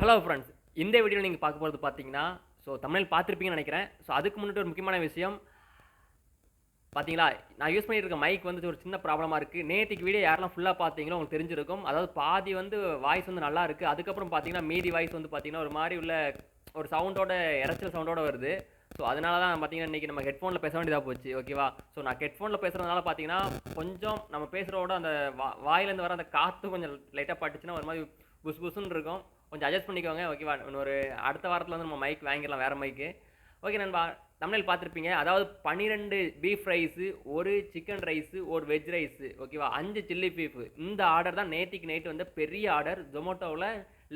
Hello friends இந்த வீடியோவில் நீங்கள் பார்க்க போகிறது பார்த்தீங்கன்னா ஸோ தமிழில் பார்த்துருப்பீங்கன்னு நினைக்கிறேன். ஸோ அதுக்கு முன்னாடி ஒரு முக்கியமான விஷயம். பார்த்தீங்களா நான் யூஸ் பண்ணிட்டு இருக்க மைக் வந்து ஒரு சின்ன ப்ராப்ளமாக இருக்குது நேற்றுக்கு வீடியோ யாரெல்லாம் ஃபுல்லாக பார்த்தீங்களோ உங்களுக்கு தெரிஞ்சிருக்கும். அதாவது பாதி வந்து வாய்ஸ் வந்து நல்லா இருக்குது அதுக்கப்புறம் பார்த்தீங்கன்னா மீதி வாய்ஸ் வந்து பார்த்தீங்கன்னா ஒரு மாதிரி உள்ள ஒரு சவுண்டோட இறைச்சல் சவுண்டோட வருது. ஸோ அதனால தான் பார்த்தீங்கன்னா இன்றைக்கி நம்ம ஹெட்ஃபோனில் பேச வேண்டியதாக போச்சு ஓகேவா ஸோ நான் ஹெட்ஃபோனில் பேசுகிறதுனால பார்த்தீங்கன்னா கொஞ்சம் நம்ம பேசுகிறோட அந்த வா வாயிலேருந்து வர அந்த காற்று கொஞ்சம் லைட்டாக பட்டுச்சுன்னா ஒரு மாதிரி புஸ் புஸ்ன்னு இருக்கும். கொஞ்சம் அட்ஜஸ்ட் பண்ணிக்கோங்க ஓகேவா இன்னொரு அடுத்த வாரத்தில் வந்து நம்ம மைக் வாங்கிடலாம் வேறு மைக்கு ஓகே நண்பா தமிழில் பார்த்துருப்பீங்க. அதாவது பன்னிரெண்டு பீஃப் ரைஸு ஒரு சிக்கன் ரைஸு ஒரு வெஜ் ரைஸு ஓகேவா அஞ்சு சில்லி பீஃபு இந்த ஆர்டர் தான் நேற்றுக்கு நைட்டு வந்து பெரிய ஆர்டர் ஜொமேட்டோவில்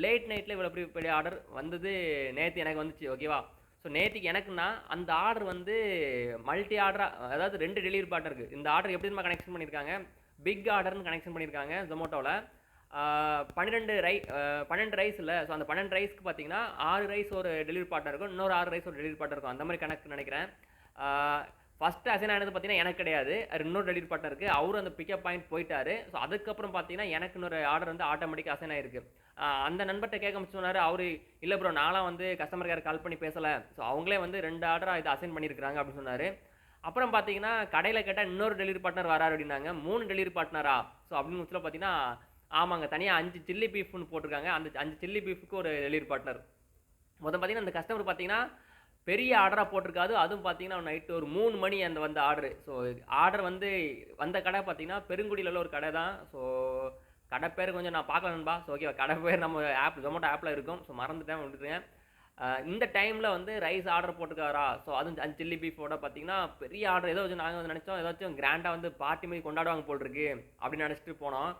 லேட் நைட்டில் இவ்வளோ பெரிய பெரிய ஆர்டர் வந்தது நேற்று எனக்கு வந்துச்சு ஓகேவா ஸோ நேற்றுக்கு எனக்குன்னா அந்த ஆர்டர் வந்து மல்டி ஆர்டராக அதாவது ரெண்டு டெலிவரி பார்ட்னர் இருக்குது இந்த ஆர்டர் எப்படி நம்ம கனெக்ஷன் பண்ணியிருக்காங்க பிக் ஆர்டர்னு கனெக்ஷன் பண்ணியிருக்காங்க ஜொமேட்டோவில் பன்னிரெண்டு ரை பன்னெண்டு ரைஸ் இல்லை. ஸோ அந்த பன்னெண்டு ரைஸ்க்கு பார்த்தீங்கன்னா ஆறு ரைஸ் ஒரு டெலிவரி பார்ட்னர் இருக்கும். இன்னொரு ஆறு ரைஸ் ஒரு டெலிவரி பார்ட்னர் இருக்கும். அந்த மாதிரி கணக்கு நினைக்கிறேன். ஃபஸ்ட்டு அசைன் ஆனது பார்த்தீங்கன்னா எனக்கு கிடையாது. இன்னொரு டெலிவரி பார்ட்னர் இருக்குது அவரும் அந்த பிக்கப் பாயிண்ட் போயிட்டாரு. ஸோ அதுக்கப்புறம் பார்த்தீங்கன்னா எனக்கு இன்னொரு ஆர்டர் வந்து ஆட்டோமேட்டிக்காக அசைன் ஆயிருக்கு. அந்த நண்பர்கிட்ட கேட்க சொன்னார். அவர் இல்லை ப்ரோ நானும் வந்து கஸ்டமர் கேர் கால் பண்ணி பேசலை. ஸோ அவங்களே வந்து ரெண்டு ஆர்டராக இதை அசைன் பண்ணியிருக்கிறாங்க அப்படின்னு சொன்னார். அப்புறம் பார்த்தீங்கன்னா கடையில் கேட்டால் இன்னொரு டெலிவரி பார்ட்னர் வராரு அப்படின்னாங்க. மூணு டெலிவரி பார்ட்னரா ஸோ அப்படின்னு சொல்ல பார்த்தீங்கன்னா ஆமாங்க தனியாக அஞ்சு சில்லி பீஃப்னு போட்டிருக்காங்க. அந்த அஞ்சு சில்லி பீஃபுக்கு ஒரு டெலிவரி பார்ட்னர் மொத்தம் பார்த்தீங்கன்னா அந்த கஸ்டமர் பார்த்தீங்கன்னா பெரிய ஆர்டராக போட்டிருக்காது. அதுவும் பார்த்தீங்கன்னா நைட்டு ஒரு மூணு மணி அந்த வந்த ஆர்டர் ஸோ ஆர்டர் வந்து வந்த கடை பார்த்தீங்கன்னா பெருங்குடியில் உள்ள ஒரு கடை தான். ஸோ கடை பேர் கொஞ்சம் நான் பார்க்கல நண்பா. ஸோ ஓகே கடை பேர் நம்ம ஆப் ஜொமேட்டோ ஆப்பில் இருக்கும். ஸோ மறந்துட்டேன் விட்டுருக்கேன் இந்த டைமில் வந்து ரைஸ் ஆர்டர் போட்டுக்காரா ஸோ அதுவும் அஞ்சு சில்லி பீஃபோட பார்த்தீங்கன்னா பெரிய ஆர்டர் ஏதோ வச்சு நாங்கள் வந்து நினச்சோம். ஏதாச்சும் கிராண்டாக வந்து பார்ட்டி மாதிரி கொண்டாடுவாங்க போல் இருக்கு. அப்படின்னு நினச்சிட்டு போனோம்.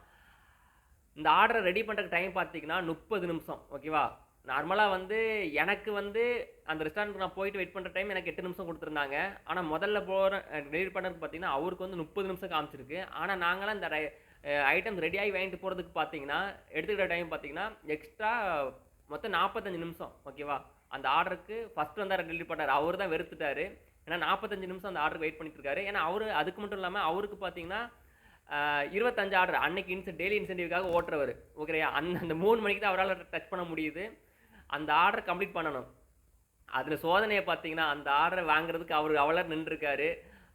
இந்த ஆர்டரை ரெடி பண்ணுறதுக்கு டைம் பார்த்தீங்கன்னா முப்பது நிமிஷம் ஓகேவா நார்மலாக வந்து எனக்கு வந்து அந்த ரெஸ்டாரண்ட்டுக்கு நான் போயிட்டு வெயிட் பண்ணுற டைம் எனக்கு எட்டு நிமிஷம் கொடுத்துருந்தாங்க. ஆனால் முதல்ல போகிற டெலிவரி பண்ணுறதுக்கு பார்த்தீங்கன்னா அவருக்கு வந்து முப்பது நிமிஷம் காமிச்சிருக்கு. ஆனால் நாங்களாம் இந்த ஐட்டம்ஸ் ரெடியாகி வாங்கிட்டு போகிறதுக்கு பார்த்தீங்கன்னா எடுத்துக்கிட்ட டைம் பார்த்தீங்கன்னா எக்ஸ்ட்ரா மொத்தம் நாற்பத்தஞ்சு நிமிஷம் ஓகேவா அந்த ஆர்டருக்கு ஃபஸ்ட் வந்தார் டெலிவரி பண்ணார்? அவர் தான் வெறுத்துட்டார். ஏன்னா நாற்பத்தஞ்சு நிமிஷம் அந்த ஆர்டருக்கு வெயிட் பண்ணிட்டு இருக்காரு. ஏன்னா அவர் அதுக்கு மட்டும் இல்லாமல் அவருக்கு பார்த்தீங்கன்னா இருபத்தஞ்சு ஆர்டர். அன்னைக்கு இன்சென்ட் டெய்லி இன்சென்டிவ்காக ஓட்டுறவர். ஓகேயா அந்த அந்த மூணு மணிக்கு தான் அவரால் டச் பண்ண முடியுது. அந்த ஆர்டர் கம்ப்ளீட் பண்ணணும். அதில் சோதனையை பார்த்தீங்கன்னா அந்த ஆர்டரை வாங்குறதுக்கு அவர் அவளர் நின்றுருக்காரு.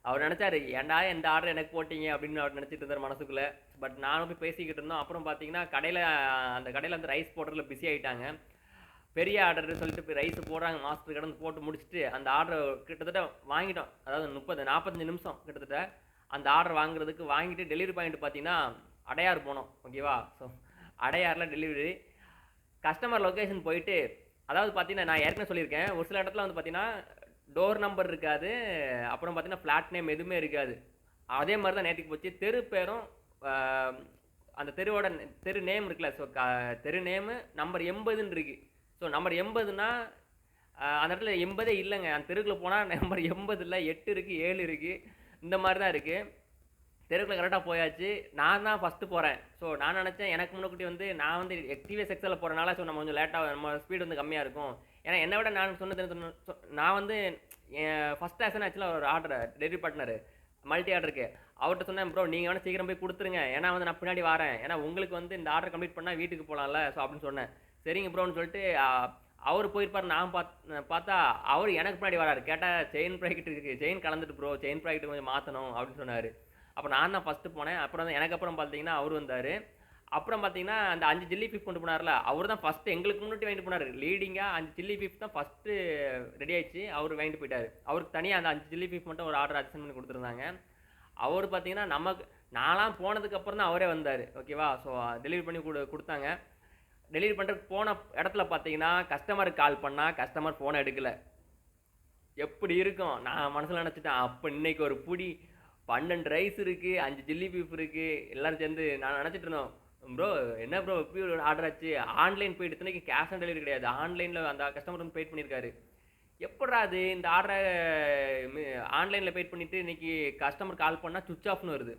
அவர் நினச்சாரு ஏன்டா இந்த ஆர்டர் எனக்கு போட்டீங்க? அப்படின்னு அவர் நினச்சிட்டு இருந்தார் மனசுக்குள்ளே. பட் நானும் போய் பேசிக்கிட்டு இருந்தோம். அப்புறம் பார்த்தீங்கன்னா கடையில் அந்த கடையில் அந்த ரைஸ் போடுறதுல பிஸி ஆகிட்டாங்க பெரிய ஆர்டர் சொல்லிட்டு போய் ரைஸ் போடுறாங்க. மாஸ்டர் கடந்து போட்டு முடிச்சுட்டு அந்த ஆர்டர் கிட்டத்தட்ட வாங்கிட்டோம். அதாவது முப்பது நாற்பத்தஞ்சு நிமிஷம் கிட்டத்தட்ட. அந்த ஆர்டர் வாங்குறதுக்கு வாங்கிட்டு டெலிவரி பாயிண்ட் பார்த்தீங்கன்னா அடையார் போனோம் ஓகேவா ஸோ அடையாரில் டெலிவரி கஸ்டமர் லொக்கேஷன் போயிட்டு அதாவது பார்த்தீங்கன்னா நான் ஏற்கனவே சொல்லியிருக்கேன் ஒரு சில இடத்துல வந்து பார்த்தீங்கன்னா டோர் நம்பர் இருக்காது அப்புறம் பார்த்தீங்கன்னா ஃப்ளாட் நேம் எதுவுமே இருக்காது. அதே மாதிரி தான் நேற்றுக்கு போச்சு. தெரு பேரும் அந்த தெருவோட தெரு நேம் இருக்குல்ல ஸோ தெரு நேமு நம்பர் எண்பதுன்னு இருக்குது ஸோ நம்பர் எண்பதுன்னா அந்த இடத்துல எண்பதே இல்லைங்க. அந்த தெருக்குள்ளே போனால் நம்பர் எண்பது இல்லை எட்டு இருக்குது ஏழு இருக்குது இந்த மாதிரி தான் இருக்குது தெருக்குள்ள கரெக்டாக போயாச்சு. நான் தான் ஃபஸ்ட்டு போகிறேன் ஸோ நான் நினச்சேன் எனக்கு முன்னாடி வந்து நான் வந்து எக்டிவே எக்ஸலில் போகிறனால ஸோ நம்ம கொஞ்சம் லேட்டாக நம்ம ஸ்பீடு வந்து கம்மியாக இருக்கும். ஏன்னா என்னை விட நான் சொன்னது நான் வந்து ஃபஸ்ட் ஆக்ஷன் ஆக்சுவலாக ஒரு ஆர்டர் டெலிவரி பார்ட்னர் மல்டி ஆர்டருக்கு அவர்கிட்ட சொன்னேன் ப்ரோ நீங்கள் வேணால் சீக்கிரம் போய் கொடுத்துருங்க. ஏன்னா வந்து நான் பின்னாடி வரேன். ஏன்னா உங்களுக்கு வந்து இந்த ஆர்டர் கம்ப்ளீட் பண்ணால் வீட்டுக்கு போகலாம்ல ஸோ அப்படின்னு சொன்னேன். சரிங்க ப்ரோன்னு சொல்லிட்டு அவர் போயிருப்பார் நான் பாத் பார்த்தா அவர் எனக்கு பின்னாடி வராரு. கேட்டால் செயின் ப்ராக்கெட் இருக்குது செயின் கலந்துட்டு ப்ரோ செயின் ப்ராக்கெட் கொஞ்சம் மாற்றணும் அப்படின்னு சொன்னார். அப்போ நான் தான் ஃபஸ்ட்டு போனேன். அப்புறம் வந்து எனக்கு அப்புறம் பார்த்தீங்கன்னா அவர் வந்தார். அப்புறம் பார்த்தீங்கன்னா அந்த அஞ்சு ஜில்லி பீஃப் கொண்டு போனார்ல அவர் தான் ஃபஸ்ட்டு எங்களுக்கு முன்னாடி வாங்கிட்டு போனார். லீடிங்காக அஞ்சு ஜில்லி பீஃப் தான் ஃபஸ்ட்டு ரெடி ஆயிடுச்சு. அவர் வாங்கிட்டு போயிட்டார். அவருக்கு தனியாக அந்த அஞ்சு ஜில்லி பீஃப் மட்டும் ஒரு ஆர்டர் அட்ஜஸ்ட் பண்ணி கொடுத்துருந்தாங்க. அவர் பார்த்தீங்கன்னா நமக்கு நான்லாம் போனதுக்கப்புறம் தான் அவரே வந்தார். ஓகேவா ஸோ டெலிவரி பண்ணி கொடு கொடுத்தாங்க. டெலிவரி பண்ணுறதுக்கு போன இடத்துல பார்த்தீங்கன்னா கஸ்டமருக்கு கால் பண்ணால் கஸ்டமர் ஃபோனை எடுக்கலை. எப்படி இருக்கும்? நான் மனசில் நினச்சிட்டேன் அப்போ இன்றைக்கி ஒரு புடி பன்னெண்டு ரைஸ் இருக்குது அஞ்சு சில்லி பீஃப் இருக்குது எல்லோரும் சேர்ந்து நான் நினச்சிட்டு இருந்தோம் ப்ரோ என்ன ப்ரோ எப்படி ஆர்டர் ஆச்சு? ஆன்லைன் போயிட்டு இத்தனைக்கு கேஷ் ஆன் டெலிவரி கிடையாது. ஆன்லைனில் அந்த கஸ்டமர் வந்து பெய்ட் பண்ணியிருக்காரு. எப்படா அது? இந்த ஆர்டரை ஆன்லைனில் பெய்ட் பண்ணிவிட்டு இன்னைக்கு கஸ்டமர் கால் பண்ணால் சுவிச் ஆஃப்னு வருது.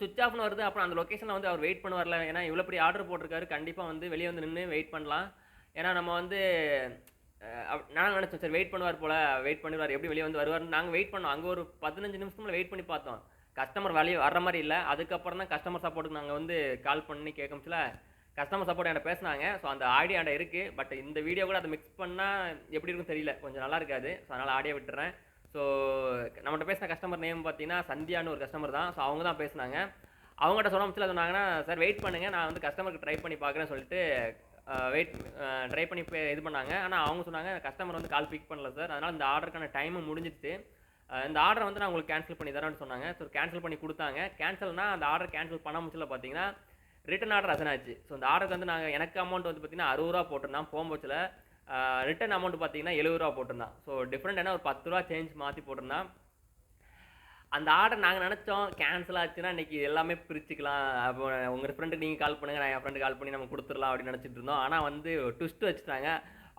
சுவிச் ஆஃப்னு வருது அப்புறம் அந்த லொக்கேஷனில் வந்து அவர் வெயிட் பண்ண வரல. ஏன்னா இவ்வளோ பெரிய ஆர்டர் போட்டிருக்காரு. கண்டிப்பாக வந்து வெளியே வந்து நின்று வெயிட் பண்ணலாம். ஏன்னா நம்ம வந்து நான் நினச்சேன் வெயிட் பண்ணுவார் போல் வெயிட் பண்ணுவார் எப்படி வெளியே வந்து வருவார்னு. நாங்கள் வெயிட் பண்ணோம். அங்கே ஒரு பதினஞ்சு நிமிஷத்துல வெயிட் பண்ணி பார்த்தோம். கஸ்டமர் வெளியே வர்ற மாதிரி இல்லை. அதுக்கப்புறம் தான் கஸ்டமர் சப்போர்ட்டுக்கு நாங்கள் வந்து கால் பண்ணி கேட்கமிச்சில கஸ்டமர் சப்போர்ட் என்கிட்ட பேசுனாங்க. ஸோ அந்த ஆடியோ என்கிட்ட இருக்குது பட் இந்த வீடியோ கூட அதை மிக்ஸ் பண்ணால் எப்படி இருக்கும் தெரியல. கொஞ்சம் நல்லா இருக்காது. ஸோ அதனால் ஆடியோ விட்டுறேன். ஸோ நம்மகிட்ட பேசின கஸ்டமர் நேம் பார்த்தீங்கன்னா சந்தியான்னு ஒரு கஸ்டமர் தான். ஸோ அவங்க தான் பேசுனாங்க. அவங்ககிட்ட சொன்ன முச்சில் சொன்னாங்கன்னா சார் வெயிட் பண்ணுங்கள் நான் வந்து கஸ்டமருக்கு ட்ரை பண்ணி பார்க்குறேன்னு சொல்லிட்டு வெயிட் ட்ரை பண்ணி பே- இது பண்ணாங்க. ஆனால் அவங்க சொன்னாங்க கஸ்டமர் வந்து கால் பிக் பண்ணல சார் அதனால் இந்த ஆர்டருக்கான டைமும் முடிஞ்சிட்டு இந்த ஆர்டரை வந்து நான் உங்களுக்கு கேன்சல் பண்ணி தரேன்னு சொன்னாங்க. ஸோ கேன்சல் பண்ணி கொடுத்தாங்க. கேன்சல்னா அந்த ஆர்டர் கேன்சல் பண்ண முச்சில் பார்த்தீங்கன்னா ரிட்டன் ஆர்டர் அசன் ஸோ அந்த ஆர்டருக்கு வந்து நாங்கள் எனக்கு அமௌண்ட் வந்து பார்த்தீங்கன்னா அறுபது ரூபா போட்டிருந்தோம் போகும்போச்சில் ரிட்டன் அமௌண்ட் பார்த்தீங்கன்னா எழுபது ரூபா போட்டிருந்தான். ஸோ டிஃப்ரெண்ட் என்ன ஒரு பத்து ரூபா சேஞ்ச் மாற்றி போட்டிருந்தான். அந்த ஆர்டர் நாங்கள் நினச்சோம் கேன்சல் ஆச்சுன்னா இன்றைக்கி எல்லாமே பிரிச்சுக்கலாம். அப்போ உங்கள் ஃப்ரெண்டுக்கு நீங்கள் கால் பண்ணுங்கள் நான் என் ஃப்ரெண்டு கால் பண்ணி நம்ம கொடுத்துடலாம் அப்படின்னு நினச்சிட்டு இருந்தோம். ஆனால் வந்து ட்விஸ்ட் வச்சுட்டாங்க.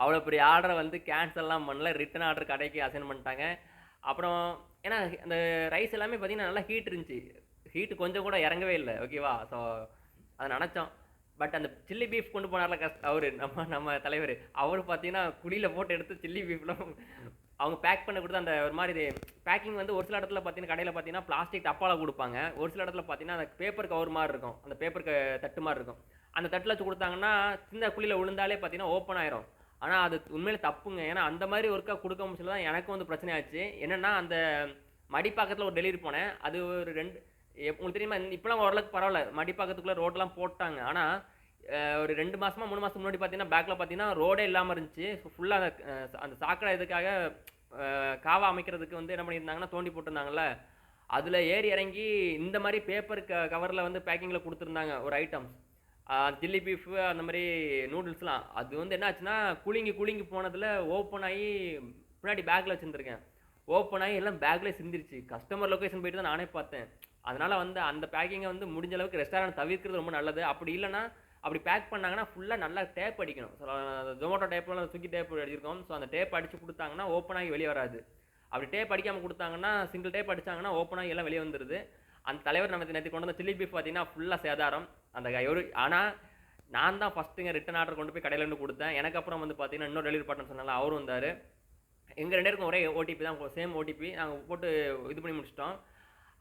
அவ்வளோ பெரிய ஆர்டரை வந்து கேன்சல்லாம் பண்ணல. ரிட்டன் ஆர்டர் கடைக்கு அசைன் பண்ணிட்டாங்க. அப்புறம் ஏன்னா அந்த ரைஸ் எல்லாமே பார்த்தீங்கன்னா நல்லா ஹீட் இருந்துச்சு. ஹீட்டு கொஞ்சம் கூட இறங்கவே இல்லை. ஓகேவா ஸோ அதை நினச்சோம். பட் அந்த சில்லி பீஃப் கொண்டு போனார்ல கஷ்ட அவர் நம்ம நம்ம தலைவர். அவர் பார்த்தீங்கன்னா குழியில் போட்டு எடுத்து சில்லி பீஃப்லாம் அவங்க பேக் பண்ண கொடுத்து அந்த ஒரு மாதிரி பேக்கிங் வந்து ஒரு சில இடத்துல பார்த்தீங்கன்னா கடையில் பார்த்தீங்கன்னா பிளாஸ்டிக் டப்பாவில் கொடுப்பாங்க. ஒரு சில இடத்துல பார்த்தீங்கன்னா அந்த பேப்பர் கவர் மாதிரி இருக்கும். அந்த பேப்பர் தட்டு மாதிரி இருக்கும். அந்த தட்டில் வச்சு கொடுத்தாங்கன்னா சின்ன குழியில் விழுந்தாலே பார்த்தீங்கன்னா ஓப்பன் ஆயிரும். ஆனால் அது உண்மையிலே தப்புங்க. ஏன்னா அந்த மாதிரி ஒர்க்காக கொடுக்க முடியல தான் எனக்கும் வந்து பிரச்சனை ஆச்சு. என்னென்னா அந்த மடிப்பாக்கத்தில் ஒரு டெலிவரி போனேன். அது ஒரு ரெண்டு உங்களுக்கு தெரியுமா இப்போலாம் ஓரளவுக்கு பரவாயில்ல. மடிப்பாக்கத்துக்குள்ளே ரோடெலாம் போட்டாங்க. ஆனால் ஒரு ரெண்டு மாதமா மூணு மாதம் முன்னாடி பார்த்தீங்கன்னா பேக்கில் பார்த்தீங்கன்னா ரோடே இல்லாமல் இருந்துச்சு. ஃபுல்லாக அந்த அந்த சாக்கடை இதுக்காக காவா அமைக்கிறதுக்கு வந்து என்ன பண்ணியிருந்தாங்கன்னா தோண்டி போட்டிருந்தாங்கல்ல. அதில் ஏறி இறங்கி இந்த மாதிரி பேப்பர் க கவரில் வந்து பேக்கிங்கில் கொடுத்துருந்தாங்க ஒரு ஐட்டம்ஸ் சில்லி பீஃபு அந்த மாதிரி நூடுல்ஸ்லாம் அது வந்து என்ன ஆச்சுன்னா குலுங்கி குலுங்கி போனதில் ஓப்பன் ஆகி பின்னாடி பேக்கில் வச்சுருந்துருக்கேன். ஓப்பன் ஆகி எல்லாம் பேக்கில் சிந்திருச்சு. கஸ்டமர் லொக்கேஷன் போயிட்டு தான் நானே பார்த்தேன். அதனால் வந்து அந்த பேக்கிங்கை வந்து முடிஞ்ச அளவுக்கு ரெஸ்டாரண்ட் தவிர்க்கிறது ரொம்ப நல்லது. அப்படி இல்லைன்னா அப்படி பேக் பண்ணாங்கன்னா ஃபுல்லாக நல்லா டேப் அடிக்கணும். ஜொமேட்டோ டேப்லாம் சுக்கி டேப் அடிச்சிருக்கோம் ஸோ அந்த டேப் அடித்து கொடுத்தாங்கன்னா ஓப்பன் ஆகி வெளியே வராது. அப்படி டேப் அடிக்காமல் கொடுத்தாங்கன்னா சிங்கிள் டேப் அடிச்சாங்கன்னா ஓப்பன் ஆகி எல்லாம் வெளியே வந்துடுது அந்த தலைவர் நம்ம நேற்று கொண்டு வந்த சில்லி பீஃப் பார்த்தீங்கன்னா ஃபுல்லாக சேதாரம். அந்த ஒரு ஆனால் நான் தான் ஃபஸ்ட்டுங்க ரிட்டன் ஆர்டர் கொண்டு போய் கடையில் இருந்து கொடுத்தேன். எனக்கு அப்புறம் வந்து பார்த்தீங்கன்னா இன்னொரு டெலிவரி பார்ட்னர் சொன்னால அவரும் வந்தார். எங்கள் ரெண்டு பேருக்கும் ஒரே ஓடிபி தான். சேம் ஓடிபி நாங்கள் போட்டு இது பண்ணி முடிச்சிட்டோம்.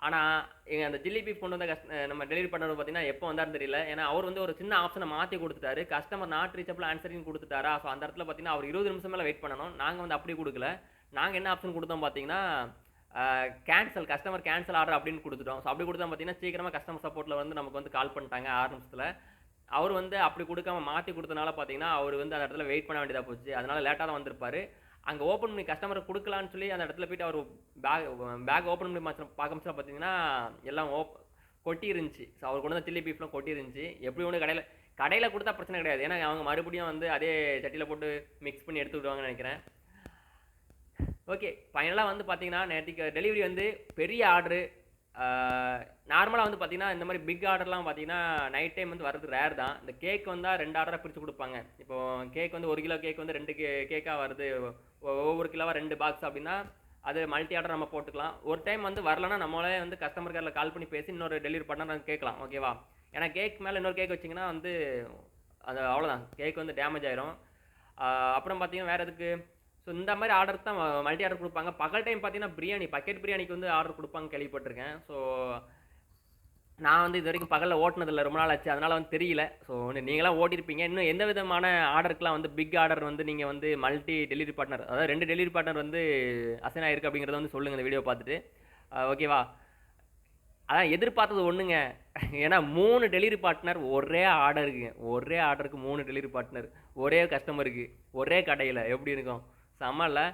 ஆனால் எங்கள் அந்த ஜிலிபி கொண்டு வந்த கஸ்ட நம்ம டெலிவரி பண்ணவர் பார்த்தீங்கன்னா எப்போ வந்தாருன்னு தெரியல. ஏன்னா அவர் வந்து ஒரு சின்ன ஆப்ஷனை மாற்றி கொடுத்துட்டாரு. கஸ்டமர் நாட் ரீச்சபிள் ஆன்சரிங் கொடுத்துட்டாரா? ஸோ அந்த இடத்துல பார்த்தீங்கன்னா அவர் இருபது நிமிஷம் மேலே வெயிட் பண்ணணும். நாங்கள் வந்து அப்படி கொடுக்கல. நாங்கள் என்ன ஆப்ஷன் கொடுத்தோம் பார்த்தீங்கன்னா கேன்சல் கஸ்டமர் கேன்சல் ஆர்டர் அப்படின்னு கொடுத்துட்டோம். ஸோ அப்படி கொடுத்தா பார்த்தீங்கன்னா சீக்கிரமாக கஸ்டமர் சப்போர்ட்டில் வந்து நமக்கு வந்து கால் பண்ணிட்டாங்க ஆறு நிமிஷத்தில். அவர் வந்து அப்படி கொடுக்காம மாற்றி கொடுத்தனால பார்த்தீங்கன்னா அவர் வந்து அந்த இடத்துல வெயிட் பண்ண வேண்டியதாக போச்சு. அதனால லேட்டாக தான் வந்திருப்பார். அங்கே ஓப்பன் பண்ணி கஸ்டமருக்கு கொடுக்கலான்னு சொல்லி அந்த இடத்துல போயிட்டு அவர் பேக் பேக் ஓப்பன் பண்ணி மாத்திரம் பார்க்க முடிச்சா பார்த்தீங்கன்னா எல்லாம் ஓப் கொட்டி இருந்துச்சு ஸோ அவர் கொண்டு வந்த சில்லி பீஃப்லாம் கொட்டி இருந்துச்சு எப்படி ஒன்று கடையில் கடையில் கொடுத்தா பிரச்சனை கிடையாது. ஏன்னா அவங்க மறுபடியும் வந்து அதே சட்டியில் போட்டு மிக்ஸ் பண்ணி எடுத்து விடுவாங்கன்னு நினைக்கிறேன். ஓகே ஃபைனலாக வந்து பார்த்தீங்கன்னா நேற்றுக்கு டெலிவரி வந்து பெரிய ஆர்டரு நார்மலாக வந்து பார்த்தீங்கன்னா இந்த மாதிரி பிக் ஆர்டர்லாம் பார்த்தீங்கன்னா நைட் டைம் வந்து வர்றது ரேர் தான். இந்த கேக் வந்தால் ரெண்டு ஆர்டராக பிரித்து கொடுப்பாங்க. இப்போது கேக் வந்து ஒரு கிலோ கேக் வந்து ரெண்டு கே கேக்காக வருது. ஒவ்வொரு கிலோவாக ரெண்டு பாக்ஸ் அப்படின்னா அது மல்டி ஆர்டர் நம்ம போட்டுக்கலாம். ஒரு டைம் வந்து வரலன்னா நம்மளே வந்து கஸ்டமர் கேரில் கால் பண்ணி பேசி இன்னொரு டெலிவரி பண்ணால் நாங்கள் கேட்கலாம் ஓகேவா ஏன்னா கேக் மேலே இன்னொரு கேக் வச்சிங்கன்னா வந்து அது அவ்வளோதான் கேக் வந்து டேமேஜ் ஆயிரும். அப்புறம் பார்த்தீங்கன்னா வேறு எதுக்கு? ஸோ இந்த மாதிரி ஆர்டர் தான் மல்டி ஆர்டர் கொடுப்பாங்க. பகல் டைம் பார்த்தீங்கன்னா பிரியாணி பக்கெட் பிரியாணிக்கு வந்து ஆர்டர் கொடுப்பாங்க கேள்விப்பட்டிருக்கேன். ஸோ நான் வந்து இது வரைக்கும் பகலில் ஓட்டினதில்ல. ரொம்ப நாள் ஆச்சு. அதனால் வந்து தெரியல. ஸோ நீங்களாம் ஓட்டியிருப்பீங்க இன்னும் எந்த விதமான ஆர்டருக்குலாம் வந்து பிக் ஆர்டர் வந்து நீங்கள் வந்து மல்டி டெலிவரி பார்ட்னர் அதாவது ரெண்டு டெலிவரி பார்ட்னர் வந்து அசைன் ஆயிருக்கு அப்படிங்கிறத வந்து சொல்லுங்கள் இந்த வீடியோ பார்த்துட்டு. ஓகேவா அதான் எதிர்பார்த்தது ஒன்றுங்க ஏன்னா மூணு டெலிவரி பார்ட்னர் ஒரே ஆர்டருக்கு ஒரே ஆர்டருக்கு மூணு டெலிவரி பார்ட்னர் ஒரே கஸ்டமருக்கு ஒரே கடையில். எப்படி இருக்கும்? செம்ம இல்லை.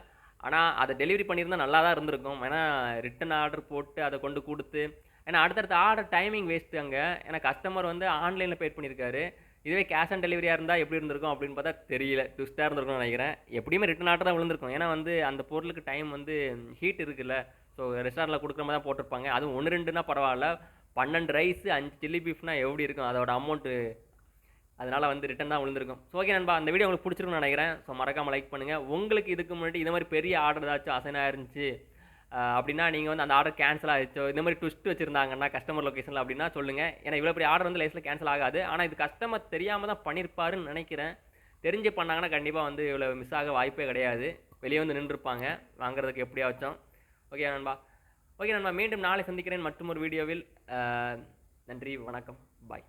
ஆனால் அதை டெலிவரி பண்ணியிருந்தா நல்லா தான் இருந்திருக்கும். ஏன்னா ரிட்டன் ஆர்டர் போட்டு அதை கொண்டு கொடுத்து ஏன்னா அடுத்தடுத்த ஆர்டர் டைமிங் வேஸ்ட்டு அங்கே. ஏன்னா கஸ்டமர் வந்து ஆன்லைனில் பேட் பண்ணியிருக்காரு இதுவே கேஷ் ஆன் டெலிவரியாக இருந்தால் எப்படி இருந்திருக்கும் அப்படின்னு பார்த்தா தெரியல. ட்விஸ்ட்டாக இருந்திருக்கும்னு நினைக்கிறேன். எப்படியுமே ரிட்டன் ஆர்டர் தான் விழுந்திருக்கும். ஏன்னா வந்து அந்த பொருளுக்கு டைம் வந்து ஹீட் இருக்குல்ல. ஸோ ரெஸ்டாரண்ட்டில் கொடுக்குற மாதிரி தான் போட்டிருப்பாங்க. அதுவும் ஒன்று ரெண்டுனா பரவாயில்ல. பன்னெண்டு ரைஸ் அஞ்சு சில்லி பீஃப்னா எப்படி இருக்கும்? அதோட அமௌண்ட்டு அதனால் வந்து ரிட்டன் தான் விழுந்திருக்கும். ஸோ ஓகே நண்பா அந்த வீடியோ உங்களுக்கு பிடிச்சிருக்கும்னு நினைக்கிறேன். ஸோ மறக்காமல் லைக் பண்ணுங்கள் உங்களுக்கு இதுக்கு முன்னாடி இந்த மாதிரி பெரிய ஆர்டர் ஏதாச்சும் அசைனாக இருந்துச்சு அப்படின்னா நீங்கள் வந்து அந்த ஆர்டர் கேன்சல் ஆகிடுச்சோ இந்த மாதிரி ட்விஸ்ட் வச்சிருந்தாங்கன்னா கஸ்டமர் லொக்கேஷனில் அப்படின்னா சொல்லுங்கள் ஏன்னா இவ்வளோ பெரிய ஆர்டர் வந்து லைஃப்பில் கேன்சல் ஆகாது. ஆனால் இது கஸ்டமர் தெரியாமல் தான் பண்ணியிருப்பாருன்னு நினைக்கிறேன். தெரிஞ்சு பண்ணாங்கன்னா கண்டிப்பாக வந்து இவ்வளோ மிஸ் ஆக வாய்ப்பே கிடையாது. வெளியே வந்து நின்றுருப்பாங்க. வாங்குறதுக்கு எப்படியாச்சும் ஓகே நண்பா? ஓகே நண்பா மீண்டும் நாளை சந்திக்கிறேன் மற்றும் ஒரு வீடியோவில் நன்றி வணக்கம். பாய்